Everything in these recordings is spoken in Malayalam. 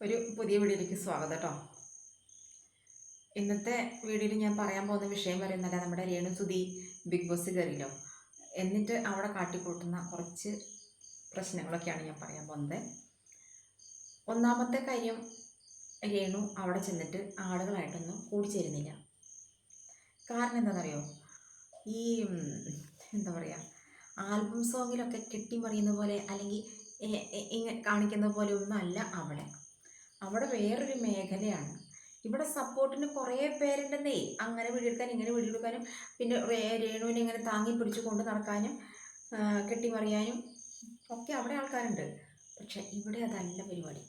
ഒരു പുതിയ വീഡിയോയിലേക്ക് സ്വാഗതം കേട്ടോ ഇന്നത്തെ വീഡിയോയിൽ ഞാൻ പറയാൻ പോകുന്ന വിഷയം പറയുന്നല്ല നമ്മുടെ രേണു സുധി ബിഗ് ബോസ് കയറിയല്ലോ എന്നിട്ട് അവിടെ കാട്ടിക്കൂട്ടുന്ന കുറച്ച് പ്രശ്നങ്ങളൊക്കെയാണ് ഞാൻ പറയാൻ പോകുന്നത്. ഒന്നാമത്തെ കാര്യം രേണു അവിടെ ചെന്നിട്ട് ആളുകളായിട്ടൊന്നും കൂടിച്ചേരുന്നില്ല. കാരണം എന്താണെന്നറിയോ? ഈ എന്താ പറയുക ആൽബം സോങ്ങിലൊക്കെ കെട്ടിമറിയുന്ന പോലെ അല്ലെങ്കിൽ കാണിക്കുന്ന പോലെ ഒന്നും അല്ല അവിടെ അവിടെ വേറൊരു മേഖലയാണ്. ഇവിടെ സപ്പോർട്ടിന് കുറേ പേരുണ്ടെന്നേ. അങ്ങനെ വീടെടുക്കാനും ഇങ്ങനെ വീടെടുക്കാനും പിന്നെ രേണുവിനെ ഇങ്ങനെ താങ്ങി പിടിച്ച് കൊണ്ട് നടക്കാനും കെട്ടിമറിയാനും ഒക്കെ അവിടെ ആൾക്കാരുണ്ട്. പക്ഷെ ഇവിടെ അതല്ല പരിപാടി.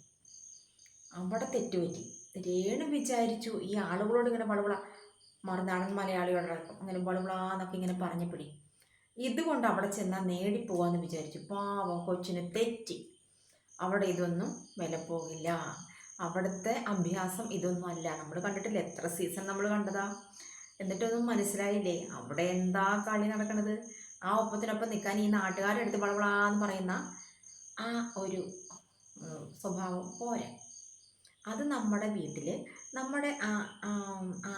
അവിടെ തെറ്റുപറ്റി. രേണു വിചാരിച്ചു ഈ ആളുകളോട് ഇങ്ങനെ വളവള മറുനാടൻ മലയാളികളുടെ അങ്ങനെ വളവളാന്നൊക്കെ ഇങ്ങനെ പറഞ്ഞപ്പിടി ഇതുകൊണ്ട് അവിടെ ചെന്നാൽ നേടിപ്പോവാന്ന് വിചാരിച്ചു. പാവം കൊച്ചിന് തെറ്റി. അവിടെ ഇതൊന്നും വില പോകില്ല. അവിടുത്തെ അഭ്യാസം ഇതൊന്നും അല്ല നമ്മൾ കണ്ടിട്ടില്ല? എത്ര സീസൺ നമ്മൾ കണ്ടതാ? എന്നിട്ടൊന്നും മനസ്സിലായില്ലേ? അവിടെ എന്താ കളി നടക്കണത്? ആ ഒപ്പത്തിനൊപ്പം നിൽക്കാൻ ഈ നാട്ടുകാരെടുത്ത് വളവളാന്ന് പറയുന്ന ആ ഒരു സ്വഭാവം പോരാ. അത് നമ്മുടെ വീട്ടിൽ നമ്മുടെ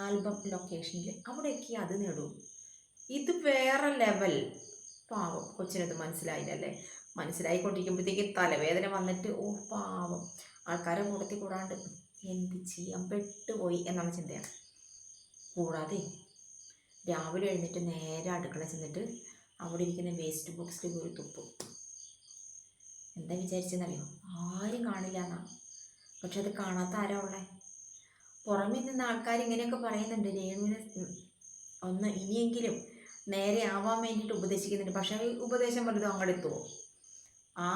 ആൽബം ലൊക്കേഷനിൽ അവിടെയൊക്കെ അത് നേടും. ഇത് വേറെ ലെവൽ പാവം കൊച്ചിനത് മനസ്സിലായില്ലല്ലേ? മനസ്സിലായിക്കൊണ്ടിരിക്കുമ്പോഴത്തേക്ക് തലവേദന വന്നിട്ട് ഓ പാവം. ആൾക്കാരെ മുടക്കി കൂടാണ്ട് എന്ത് ചെയ്യാൻ പെട്ടുപോയി എന്നുള്ള ചിന്തയാണ്. കൂടാതെ രാവിലെ എഴുന്നേറ്റ് നേരെ അടുക്കള ചെന്നിട്ട് അവിടെ ഇരിക്കുന്ന വേസ്റ്റ് ബോക്സിൽ ഒരു തുപ്പും. എന്താ വിചാരിച്ചെന്നറിയോ? ആരും കാണില്ല എന്നാ. പക്ഷെ അത് കാണാത്ത ആരാ ഉള്ളേ? പുറമെ നിന്ന് ആൾക്കാർ ഇങ്ങനെയൊക്കെ പറയുന്നുണ്ട്. രേണുവിന് ഒന്ന് ഇനിയെങ്കിലും നേരെ ആവാൻ വേണ്ടിയിട്ട് ഉപദേശിക്കുന്നുണ്ട്. പക്ഷെ ഉപദേശം വലുതും അങ്ങോട്ട് എത്തുമോ ആ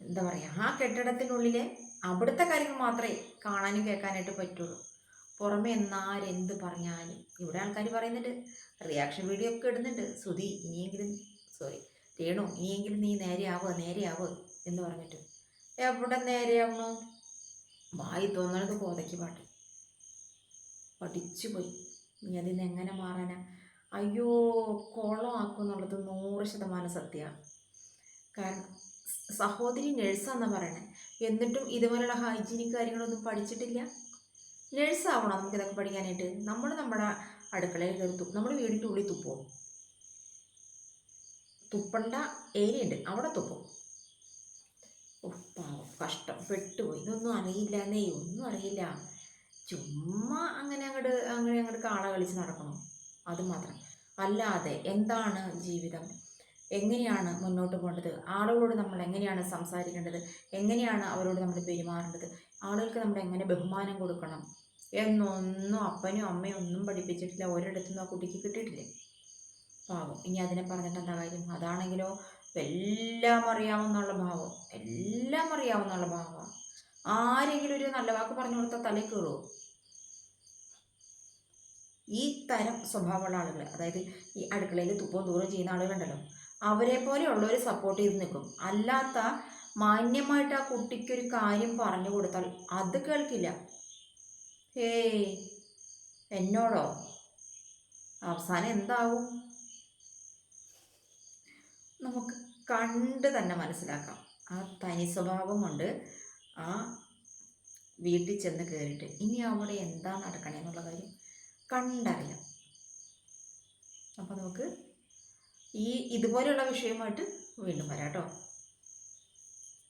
എന്താ പറയുക ആ കെട്ടിടത്തിനുള്ളിലെ അവിടുത്തെ കാര്യങ്ങൾ മാത്രമേ കാണാനും കേൾക്കാനായിട്ട് പറ്റുള്ളൂ. പുറമെ എന്നാരെന്ത് പറഞ്ഞാലും. ഇവിടെ ആൾക്കാർ പറയുന്നുണ്ട് റിയാക്ഷൻ വീഡിയോ ഒക്കെ ഇടുന്നുണ്ട്. സുധി ഇനിയെങ്കിലും സോറി രേണു ഇനിയെങ്കിലും നീ നേരെയാവുക നേരെയാവുക എന്ന് പറഞ്ഞിട്ട്. എവിടെ നേരെയാവണു വായി തോന്നണത് കോതയ്ക്ക് പാട്ട്. പഠിച്ചു പോയി നീ അതിന് എങ്ങനെ മാറാനാ? അയ്യോ കുളമാക്കും എന്നുള്ളത് നൂറ് ശതമാനം സത്യമാണ്. കാരണം സഹോദരി നഴ്സാന്നാ പറയണേ. എന്നിട്ടും ഇതുപോലുള്ള ഹൈജീനിക് കാര്യങ്ങളൊന്നും പഠിച്ചിട്ടില്ല. നഴ്സാവണം നമുക്ക് ഇതൊക്കെ പഠിക്കാനായിട്ട്. നമ്മൾ നമ്മുടെ അടുക്കളയിൽ കയറി തുപ്പും. നമ്മുടെ വീടിന്റെ ഉള്ളിൽ തുപ്പും തുപ്പണ്ട ഏരിയ ഉണ്ട് അവിടെ തുപ്പും. ഓ പാവം. കഷ്ടം. പെട്ടുപോയി. ഇതൊന്നും അറിയില്ലെന്നേ. ഒന്നും അറിയില്ല. ചുമ്മാ അങ്ങനെ അങ്ങോട്ട് അങ്ങനെ അങ്ങോട്ട് കാള കളിച്ച് നടക്കണം. അത് മാത്രം. അല്ലാതെ എന്താണ് ജീവിതം? എങ്ങനെയാണ് മുന്നോട്ട് പോകേണ്ടത്? ആളുകളോട് നമ്മൾ എങ്ങനെയാണ് സംസാരിക്കേണ്ടത്? എങ്ങനെയാണ് അവരോട് നമ്മൾ പെരുമാറേണ്ടത്? ആളുകൾക്ക് നമ്മൾ എങ്ങനെ ബഹുമാനം കൊടുക്കണം? എന്നൊന്നും അപ്പനും അമ്മയും ഒന്നും പഠിപ്പിച്ചിട്ടില്ല. ഒരിടത്തുനിന്നും ആ കുട്ടിക്ക് കിട്ടിയിട്ടില്ല? പാവം. ഇനി അതിനെ പറഞ്ഞിട്ട് എന്താ കാര്യം? അതാണെങ്കിലോ? എല്ലാം അറിയാവുന്നുള്ള ഭാവം എല്ലാം അറിയാവുന്നുള്ള ഭാവമാണ് ആരെങ്കിലും ഒരു നല്ല വാക്ക് പറഞ്ഞു കൊടുത്താൽ തലയിൽ കയറുമോ ഈ തരം സ്വഭാവമുള്ള ആളുകൾ അതായത് ഈ അടുക്കളയിൽ തുപ്പവും ദൂരം ചെയ്യുന്ന ആളുകളുണ്ടല്ലോ. അവരെ പോലെയുള്ളവർ സപ്പോർട്ട് ചെയ്ത് നിൽക്കും. അല്ലാത്ത മാന്യമായിട്ട് ആ കുട്ടിക്കൊരു കാര്യം പറഞ്ഞു കൊടുത്താൽ അത് കേൾക്കില്ല. ഹേ എന്നോടോ? അവസാനം എന്താവും? നമുക്ക് കണ്ട് തന്നെ മനസ്സിലാക്കാം. ആ തനി സ്വഭാവം കൊണ്ട് ആ വീട്ടിൽ ചെന്ന് കയറിയിട്ട് ഇനി അവിടെ എന്താ നടക്കണേ എന്നുള്ള കാര്യം കണ്ടറിയാം അപ്പോൾ നമുക്ക് ഈ ഇതുപോലെയുള്ള വിഷയമായിട്ട് വീണ്ടും വരാം കേട്ടോ.